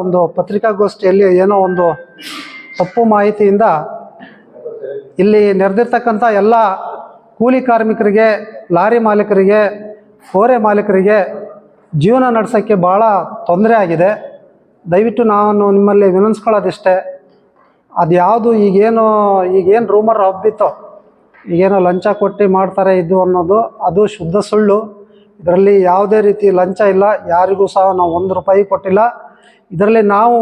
ಒಂದು ಪತ್ರಿಕಾಗೋಷ್ಠಿಯಲ್ಲಿ ಏನೋ ಒಂದು ತಪ್ಪು ಮಾಹಿತಿಯಿಂದ ಇಲ್ಲಿ ನೆರೆದಿರ್ತಕ್ಕಂಥ ಎಲ್ಲ ಕೂಲಿ ಕಾರ್ಮಿಕರಿಗೆ, ಲಾರಿ ಮಾಲೀಕರಿಗೆ, ಫೋರೆ ಮಾಲೀಕರಿಗೆ ಜೀವನ ನಡೆಸೋಕ್ಕೆ ಭಾಳ ತೊಂದರೆ ಆಗಿದೆ. ದಯವಿಟ್ಟು ನಾನು ನಿಮ್ಮಲ್ಲಿ ವಿನಂತಿಸ್ಕೊಳ್ಳೋದಿಷ್ಟೇ ಅದು ಯಾವುದು ಈಗೇನು ಈಗೇನು ರೂಮರ್ ಹಬ್ಬಿತ್ತೋ, ಈಗೇನೋ ಲಂಚ ಕೊಟ್ಟು ಮಾಡ್ತಾರೆ ಇದು ಅನ್ನೋದು, ಅದು ಶುದ್ಧ ಸುಳ್ಳು. ಇದರಲ್ಲಿ ಯಾವುದೇ ರೀತಿ ಲಂಚ ಇಲ್ಲ, ಯಾರಿಗೂ ಸಹ ನಾವು ಒಂದು ರೂಪಾಯಿ ಕೊಟ್ಟಿಲ್ಲ. ಇದರಲ್ಲಿ ನಾವು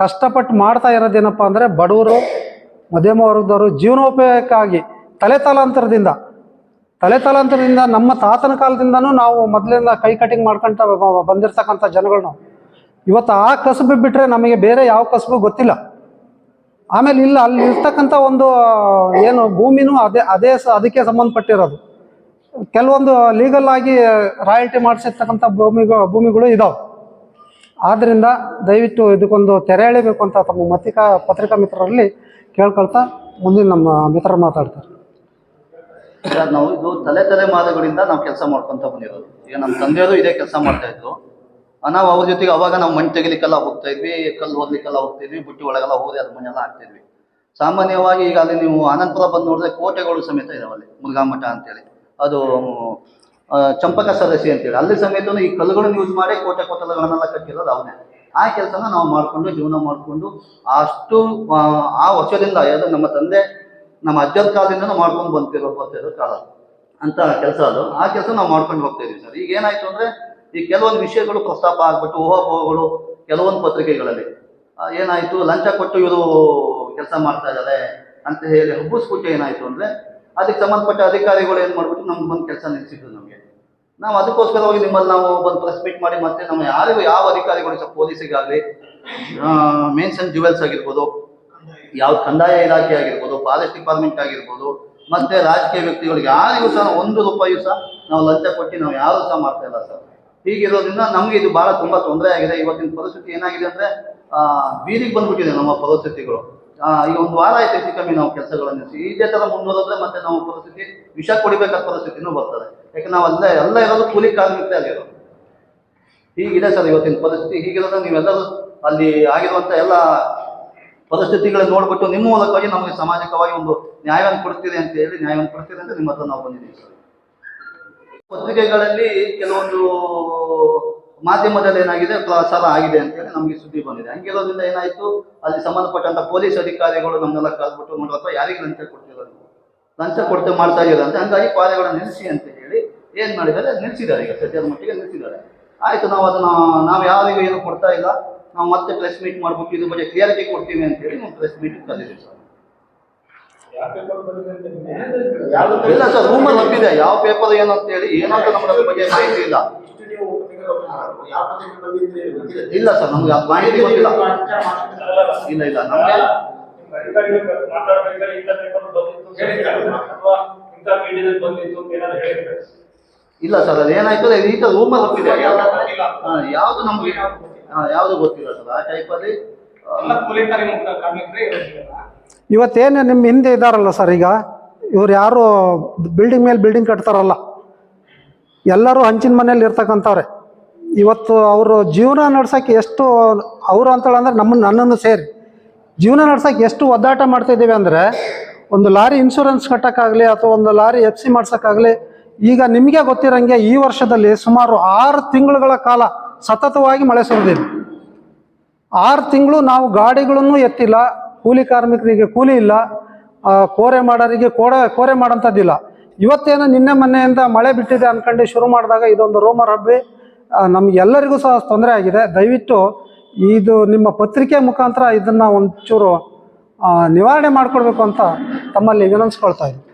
ಕಷ್ಟಪಟ್ಟು ಮಾಡ್ತಾ ಇರೋದೇನಪ್ಪ ಅಂದರೆ ಬಡವರು ಮಧ್ಯಮ ವರ್ಗದವರು ಜೀವನೋಪಾಯಕ್ಕಾಗಿ ತಲೆ ತಲಾಂತರದಿಂದ ತಲೆ ತಲಾಂತರದಿಂದ ನಮ್ಮ ತಾತನ ಕಾಲದಿಂದನೂ ನಾವು ಮೊದಲಿಂದ ಕೈ ಕಟಿಂಗ್ ಮಾಡ್ಕೊಂತ ಬಂದಿರತಕ್ಕಂಥ ಬಂದಿರ್ತಕ್ಕಂಥ ಜನಗಳು ನಾವು. ಇವತ್ತು ಆ ಕಸಬು ಬಿಟ್ಟರೆ ನಮಗೆ ಬೇರೆ ಯಾವ ಕಸಬು ಗೊತ್ತಿಲ್ಲ. ಆಮೇಲೆ ಇಲ್ಲ, ಅಲ್ಲಿ ಇರ್ತಕ್ಕಂಥ ಒಂದು ಏನು ಭೂಮಿನೂ ಅದೇ ಅದೇ ಅದಕ್ಕೆ ಸಂಬಂಧಪಟ್ಟಿರೋದು. ಕೆಲವೊಂದು ಲೀಗಲ್ ಆಗಿ ರಾಯಲ್ಟಿ ಮಾಡಿಸಿರ್ತಕ್ಕಂಥ ಭೂಮಿಗಳು ಭೂಮಿಗಳು ಇದಾವೆ. ಆದ್ದರಿಂದ ದಯವಿಟ್ಟು ಇದಕ್ಕೊಂದು ತೆರೆ ಎಳಿಬೇಕು ಅಂತ ತಮ್ಮ ಮತಿಕಾ ಪತ್ರಿಕಾ ಮಿತ್ರರಲ್ಲಿ ಕೇಳ್ಕೊಳ್ತಾ ಮುಂದಿನ ನಮ್ಮ ಮಿತ್ರರು ಮಾತಾಡ್ತಾರೆ. ನಾವು ಇದು ತಲೆ ತಲೆ ಮಾದಗಳಿಂದ ನಾವು ಕೆಲಸ ಮಾಡ್ಕೊತ ಬಂದಿರೋದು. ಈಗ ನಮ್ಮ ತಂದೆಯವರು ಇದೇ ಕೆಲಸ ಮಾಡ್ತಾ ಇದ್ರು. ನಾವು ಅವ್ರ ಜೊತೆಗೆ ಅವಾಗ ನಾವು ಮಣ್ಣು ತೆಗಿಲಿಕ್ಕೆಲ್ಲ ಹೋಗ್ತಾ ಇದ್ವಿ, ಕಲ್ಲು ಓದ್ಲಿಕ್ಕೆಲ್ಲ ಹೋಗ್ತಾ ಇದ್ವಿ, ಬುಟ್ಟಿ ಒಳಗೆಲ್ಲ ಹೋಗಿ ಅದು ಮನೆಲ್ಲ ಹಾಕ್ತಾ ಇದ್ವಿ. ಸಾಮಾನ್ಯವಾಗಿ ಈಗ ಅಲ್ಲಿ ನೀವು ಆನಂದಪುರ ಬಂದು ನೋಡಿದ್ರೆ ಕೋಟೆಗಳು ಸಮೇತ ಇದಾವೆ ಅಲ್ಲಿ ಮಠ ಅಂತೇಳಿ. ಅದು ಚಂಪಕ ಸದಸ್ಯ ಅಂತೇಳಿ. ಅಲ್ಲಿ ಸಮೇತ ಈ ಕಲ್ಲುಗಳನ್ನು ಯೂಸ್ ಮಾಡಿ ಕೋಟೆ ಕೊತ್ತಲಗಳನ್ನೆಲ್ಲ ಕಟ್ಟಿರೋದು ಅವನೇ. ಆ ಕೆಲಸನ ನಾವು ಮಾಡಿಕೊಂಡು ಜೀವನ ಮಾಡಿಕೊಂಡು ಅಷ್ಟು ಆ, ವರ್ಷದಿಂದ ಯಾವುದು ನಮ್ಮ ತಂದೆ ನಮ್ಮ ಅಜ್ಜದ ಕಾಲದಿಂದ ಮಾಡ್ಕೊಂಡು ಬಂತಿರೋ ಬರ್ತಿರೋ ಕಾಲ. ಅಂತ ಕೆಲಸ ಅದು. ಆ ಕೆಲಸ ನಾವು ಮಾಡ್ಕೊಂಡು ಹೋಗ್ತಾ ಇದೀವಿ ಸರ್. ಈಗ ಏನಾಯ್ತು ಅಂದ್ರೆ ಈ ಕೆಲವೊಂದು ವಿಷಯಗಳು ಪ್ರಸ್ತಾಪ ಆಗ್ಬಿಟ್ಟು ಊಹಾಪೋಹಗಳು ಕೆಲವೊಂದು ಪತ್ರಿಕೆಗಳಲ್ಲಿ. ಏನಾಯ್ತು? ಲಂಚ ಕೊಟ್ಟು ಇವರು ಕೆಲಸ ಮಾಡ್ತಾ ಇದ್ದಾರೆ ಅಂತ ಹೇಳಿ ಹಬ್ಬಿಸ್ಬಿಟ್ಟು ಏನಾಯ್ತು ಅಂದ್ರೆ ಅದಕ್ಕೆ ಸಂಬಂಧಪಟ್ಟ ಅಧಿಕಾರಿಗಳು ಏನು ಮಾಡ್ಬಿಟ್ಟು ನಮ್ಗೆ ಬಂದು ಕೆಲಸ ನಿಲ್ಲಿಸಿದ್ರು ನಮಗೆ. ನಾವು ಅದಕ್ಕೋಸ್ಕರ ಹೋಗಿ ನಿಮ್ಮಲ್ಲಿ ನಾವು ಬಂದು ಪ್ರೆಸ್ ಮೀಟ್ ಮಾಡಿ ಮತ್ತೆ ನಮ್ಮ ಯಾರಿಗೂ ಯಾವ ಅಧಿಕಾರಿಗಳು ಸಹ ಪೊಲೀಸಿಗಾಗಲಿ ಮೇನ್ಸ್ ಅಂಡ್ ಜುವೆಲ್ಸ್ ಆಗಿರ್ಬೋದು ಯಾವ ಕಂದಾಯ ಇಲಾಖೆ ಆಗಿರ್ಬೋದು ಫಾರೆಸ್ಟ್ ಡಿಪಾರ್ಟ್ಮೆಂಟ್ ಆಗಿರ್ಬೋದು, ಮತ್ತೆ ರಾಜಕೀಯ ವ್ಯಕ್ತಿಗಳಿಗೆ ಯಾರಿಗೂ ಸಹ ಒಂದು ರೂಪಾಯಿಯೂ ಸಹ ನಾವು ಲಂಚ ಕೊಟ್ಟು ನಾವು ಯಾರೂ ಸಹ ಮಾಡ್ತಾ ಇಲ್ಲ ಸರ್. ಹೀಗಿರೋದ್ರಿಂದ ನಮಗೆ ಇದು ಬಹಳ ತುಂಬಾ ತೊಂದರೆ ಆಗಿದೆ. ಇವತ್ತಿನ ಪರಿಸ್ಥಿತಿ ಏನಾಗಿದೆ ಅಂದ್ರೆ ಬೀದಿಗೆ ಬಂದ್ಬಿಟ್ಟಿದೆ ನಮ್ಮ ಪರಿಸ್ಥಿತಿಗಳು. ಈಗ ಒಂದು ವಾರ ಆಯ್ತು ಹೆಚ್ಚು ಕಮ್ಮಿ ನಾವು ಕೆಲಸಗಳನ್ನು ಇದೇ ಥರ ಮುಂದುವರೆದ್ರೆ ಮತ್ತೆ ನಾವು ಪರಿಸ್ಥಿತಿ ವಿಷ ಕೊಡಿಬೇಕಾದ ಪರಿಸ್ಥಿತಿನೂ ಬರ್ತದೆ. ಯಾಕೆ ನಾವು ಅಲ್ಲೇ, ಎಲ್ಲ ಇರೋದು ಕೂಲಿ ಕಾರ್ಮಿಕರೇ ಆಗಿರೋದು. ಹೀಗಿದೆ ಸರ್ ಇವತ್ತಿನ ಪರಿಸ್ಥಿತಿ. ಹೀಗಿರೋದ್ರೆ ನೀವೆಲ್ಲರೂ ಅಲ್ಲಿ ಆಗಿರುವಂಥ ಎಲ್ಲ ಪರಿಸ್ಥಿತಿಗಳನ್ನು ನೋಡ್ಬಿಟ್ಟು ನಿಮ್ಮ ಮೂಲಕವಾಗಿ ನಮಗೆ ಸಾಮಾಜಿಕವಾಗಿ ಒಂದು ನ್ಯಾಯವನ್ನು ಕೊಡ್ತೀರಿ ಅಂತ ಹೇಳಿ, ನ್ಯಾಯವನ್ನು ಕೊಡ್ತೀರಿ ಅಂತ ನಿಮ್ಮ ಹತ್ರ ನಾವು ಬಂದಿದ್ದೀವಿ ಸರ್. ಪತ್ರಿಕೆಗಳಲ್ಲಿ ಕೆಲವೊಂದು ಮಾಧ್ಯಮದಲ್ಲಿ ಏನಾಗಿದೆ ಪ್ರಸಾರ ಆಗಿದೆ ಅಂತ ಹೇಳಿ ನಮಗೆ ಸುದ್ದಿ ಬಂದಿದೆ. ಹಂಗಿರೋದ್ರಿಂದ ಏನಾಯ್ತು, ಅಲ್ಲಿ ಸಂಬಂಧಪಟ್ಟಂತ ಪೊಲೀಸ್ ಅಧಿಕಾರಿಗಳು ನಮ್ಮನ್ನೆಲ್ಲ ಕರೆದ್ಬಿಟ್ಟು ನೋಡಪ್ಪ ಯಾರಿಗೆ ಲಂಚ ಕೊಡ್ತಿರೋ ನೀವು? ಲಂಚ ಕೊಡ್ತಾ ಮಾಡ್ತಾ ಇಲ್ಲ ಅಂತ. ಹಂಗಾಗಿ ಕಾರ್ಯಗಳನ್ನ ನಿಲ್ಲಿಸಿ ಅಂತ ಹೇಳಿ ಏನ್ ಮಾಡಿದ್ದಾರೆ, ನಿಲ್ಲಿಸಿದ್ದಾರೆ ಈಗ ಸದ್ಯದ ಮಟ್ಟಿಗೆ ನಿಲ್ಲಿಸಿದ್ದಾರೆ. ಆಯ್ತು, ನಾವು ಅದನ್ನ, ನಾವು ಯಾರಿಗೂ ಏನು ಕೊಡ್ತಾ ಇಲ್ಲ. ನಾವು ಮತ್ತೆ ಪ್ರೆಸ್ ಮೀಟ್ ಮಾಡ್ಬೇಕು, ಇದ್ರ ಬಗ್ಗೆ ಕ್ಲಿಯರಿಟಿ ಕೊಡ್ತೀವಿ ಅಂತ ಹೇಳಿ ನಾವು ಪ್ರೆಸ್ ಮೀಟ್ ಕರೆದಿದ್ದೀವಿ ಸರ್. ಇಲ್ಲ ಸರ್ ರೂಮಲ್ಲಿ ಹಬ್ಬಿದೆ ಯಾವ ಪೇಪರ್ ಏನು ಅಂತ ಹೇಳಿ ಏನಂತ ನಮ್ಮ ಬಗ್ಗೆ ಮಾಹಿತಿ ಇಲ್ಲ. ಇಲ್ಲ ಸರ್ ನಮ್ಗೆ ಮಾಹಿತಿ ಗೊತ್ತಿಲ್ಲ. ಇಲ್ಲ ಇಲ್ಲ ನಮ್ಗೆ ಇಲ್ಲ ಸರ್ ಅದು ಏನಾಯ್ತು ಈಗ ರೂಮಲ್ಲಿ ತಪ್ಪಿದೆ ಯಾವುದು ನಮ್ಗೆ ಯಾವ್ದು ಯಾವುದು ಗೊತ್ತಿಲ್ಲ ಸರ್ ಆ ಟೈಪಲ್ಲಿ ಇವತ್ತೇನು ನಿಮ್ಮ ಹಿಂದೆ ಇದ್ದಾರಲ್ಲ ಸರ್ ಈಗ ಇವ್ರು ಯಾರು ಬಿಲ್ಡಿಂಗ್ ಮೇಲೆ ಬಿಲ್ಡಿಂಗ್ ಕಟ್ತಾರಲ್ಲ ಎಲ್ಲರೂ ಹಂಚಿನ ಮನೇಲಿ ಇರ್ತಕ್ಕಂಥವ್ರೆ. ಇವತ್ತು ಅವರು ಜೀವನ ನಡ್ಸೋಕ್ಕೆ ಎಷ್ಟು ಅವರು ಅಂತೇಳಿ ಅಂದ್ರೆ ನಮ್ಮನ್ನು ನನ್ನನ್ನು ಸೇರಿ. ಜೀವನ ನಡ್ಸೋಕ್ಕೆ ಎಷ್ಟು ಒದ್ದಾಟ ಮಾಡ್ತಾ ಇದ್ದೀವಿ ಅಂದರೆ ಒಂದು ಲಾರಿ ಇನ್ಶೂರೆನ್ಸ್ ಕಟ್ಟೋಕ್ಕಾಗಲಿ ಅಥವಾ ಒಂದು ಲಾರಿ ಎಫ್ ಸಿ ಮಾಡ್ಸೋಕ್ಕಾಗಲಿ, ಈಗ ನಿಮಗೆ ಗೊತ್ತಿರಂಗೆ ಈ ವರ್ಷದಲ್ಲಿ ಸುಮಾರು ಆರು ತಿಂಗಳುಗಳ ಕಾಲ ಸತತವಾಗಿ ಮಳೆ ಸುರಿದಿದೆ. ಆರು ತಿಂಗಳು ನಾವು ಗಾಡಿಗಳನ್ನು ಎತ್ತಿಲ್ಲ, ಕೂಲಿ ಕಾರ್ಮಿಕರಿಗೆ ಕೂಲಿ ಇಲ್ಲ ಕೋರೆ ಮಾಡೋರಿಗೆ ಕೋಡೆ, ಕೋರೆ ಮಾಡೋಂಥದ್ದಿಲ್ಲ ಇವತ್ತೇನು ನಿನ್ನೆ ಮೊನ್ನೆಯಿಂದ ಮಳೆ ಬಿಟ್ಟಿದೆ ಅನ್ಕೊಂಡು ಶುರು ಮಾಡಿದಾಗ ಇದೊಂದು ರೋಮರ್ ಹಬ್ಬಿ ನಮಗೆಲ್ಲರಿಗೂ ಸಹ ತೊಂದರೆ ಆಗಿದೆ. ದಯವಿಟ್ಟು ಇದು ನಿಮ್ಮ ಪತ್ರಿಕೆ ಮುಖಾಂತರ ಇದನ್ನು ಒಂಚೂರು ನಿವಾರಣೆ ಮಾಡಿಕೊಡ್ಬೇಕು ಅಂತ ತಮ್ಮಲ್ಲಿ ವಿನಂತಿಸ್ಕೊಳ್ತಾ ಇದ್ದೀನಿ.